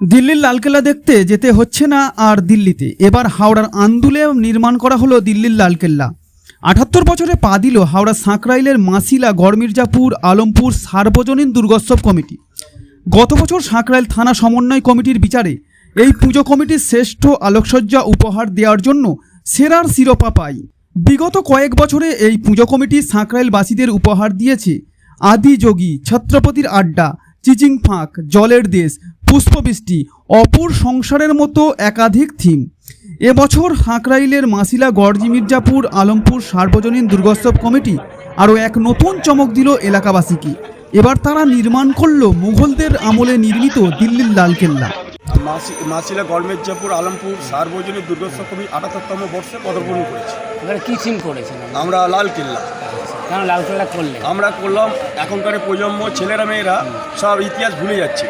দিল্লির লালকেল্লা দেখতে যেতে হচ্ছে না আর দিল্লিতে। এবার হাওড়ার আন্দুলে নির্মাণ করা হলো দিল্লির লালকেল্লা। আটাত্তর বছরে পা দিল হাওড়া সাঁকরাইলের মাসিলা গড়মির্জাপুর আলমপুর সার্বজনীন দুর্গোৎসব কমিটি। গত বছর সাঁকরাইল থানা সমন্বয় কমিটির বিচারে এই পুজো কমিটির শ্রেষ্ঠ আলোকসজ্জা উপহার দেওয়ার জন্য সেরার শিরোপা পায় বিগত কয়েক বছরে এই পুজো কমিটি সাঁকরাইলবাসীদের উপহার দিয়েছে আদি যোগী, ছত্রপতির আড্ডা, চিচিং ফাঁক, জলের দেশ পুষ্পবৃষ্টি অপুর সংসারের মতো একাধিক থিম। এবছর হাঁকরাইলের মাসিলা গড়জি মির্জাপুর আলমপুর সার্বজনীন দুর্গোৎসব কমিটি আরও এক নতুন চমক দিল এলাকাবাসীকে। এবার তারা নির্মাণ করল মুঘলদের আমলে নির্মিত দিল্লির লালকেল্লা। মাসি মাসিলা গড়মেরজাপুর আলমপুর সার্বজনীন দুর্গোৎসব কমিটি আটাত্তরতম বর্ষে পদার্পণ করেছে। এবারে কি থিম করেছেন? আমরা লাল কেল্লা কেন লালকেল্লা করলেন? আমরা করলাম এখনকার প্রজন্ম ছেলেরা মেয়েরা সব ইতিহাস ভুলে যাচ্ছে।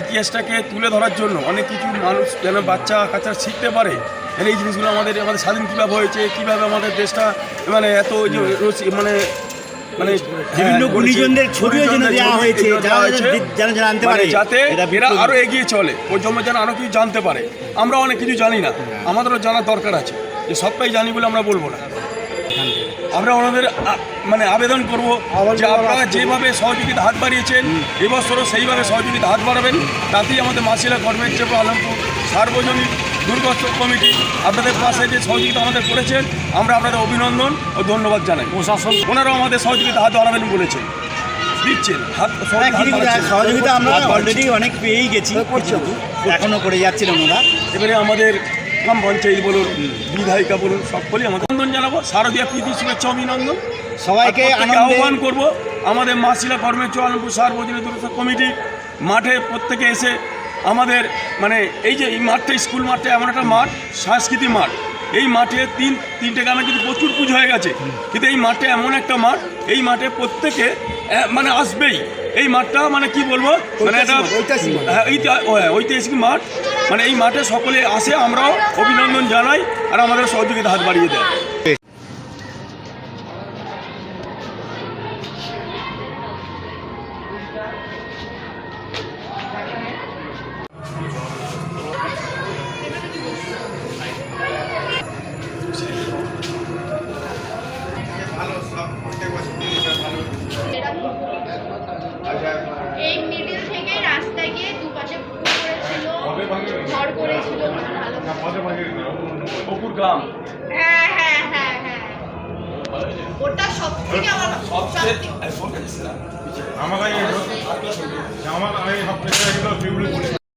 ইতিহাসটাকে তুলে ধরার জন্য অনেক কিছু মানুষ যেন বাচ্চা কাচ্চা শিখতে পারে। যেন এই জিনিসগুলো আমাদের আমাদের স্বাধীন কীভাবে হয়েছে কীভাবে আমাদের দেশটা মানে এত মানে মানে বিভিন্ন হ্যাঁ, গুণীজনদের ছবিও যেন দেওয়া হয়েছে, এগুলো দেওয়া যারা হয়েছে। যেন জানতে মানে পারে। যাতে এরা এগিয়ে চলে প্রজন্ম যেন আরও কিছু জানতে পারে। আমরা অনেক কিছু জানি না আমাদেরও জানার দরকার আছে। যে সবটাই জানি বলে আমরা বলব না। আমরা ওনাদের মানে আবেদন করব যে আপনারা যেভাবে সহযোগিতা হাত বাড়িয়েছেন এবছরও সেইভাবে সহযোগিতা হাত বাড়াবেন। তাতেই আমাদের মাসিলা গভর্নমেন্ট চেপো আলমপুর সার্বজনীন দুর্গোৎসব কমিটি আপনাদের পাশে যে সহযোগিতা আমাদের করেছেন আমরা আপনাদের অভিনন্দন ও ধন্যবাদ জানাই। প্রশাসন ওনারাও আমাদের সহযোগিতা হাত বাড়াবেন বলেছেন। দিচ্ছেন হ্যাঁ, সহযোগিতা আমরা অলরেডি অনেক পেয়েই গেছি কিছু এখনও করে যাচ্ছিলেন ওরা এবারে আমাদের গ্রাম পঞ্চায়েত বলুন বিধায়িকা বলুন সকলেই আমাদের অভিনন্দন জানাব। শারদীয়া প্রীতি শুভেচ্ছা অভিনন্দন। সবাইকে আহ্বান করব আমাদের মাসিলা কর্মের আলমপুর সার্বজনীন দুর্গোৎসব কমিটি মাঠে প্রত্যেকে এসে আমাদের মানে এই যে এই মাঠটা স্কুল মাঠটা এমন একটা মাঠ সাংস্কৃতিক মাঠ। এই মাঠে তিন তিনটে গ্রামে কিন্তু প্রচুর পুজো হয়ে গেছে। কিন্তু এই মাঠে এমন একটা মাঠ এই মাঠে প্রত্যেকে মানে আসবেই। এই মাঠটা মানে কি বলব? মানে একটা হ্যাঁ, হ্যাঁ, ঐতিহাসিক মাঠ। মানে এই মাঠে সকলে আসে আমরাও অভিনন্দন জানাই আর আমাদের সহযোগিতা হাত বাড়িয়ে দেয়। অপুর গ্রাম। হ্যাঁ হ্যাঁ হ্যাঁ হ্যাঁ। ওটা সব থেকে আমার সবচেয়ে আমার আমি সব থেকে এগুলো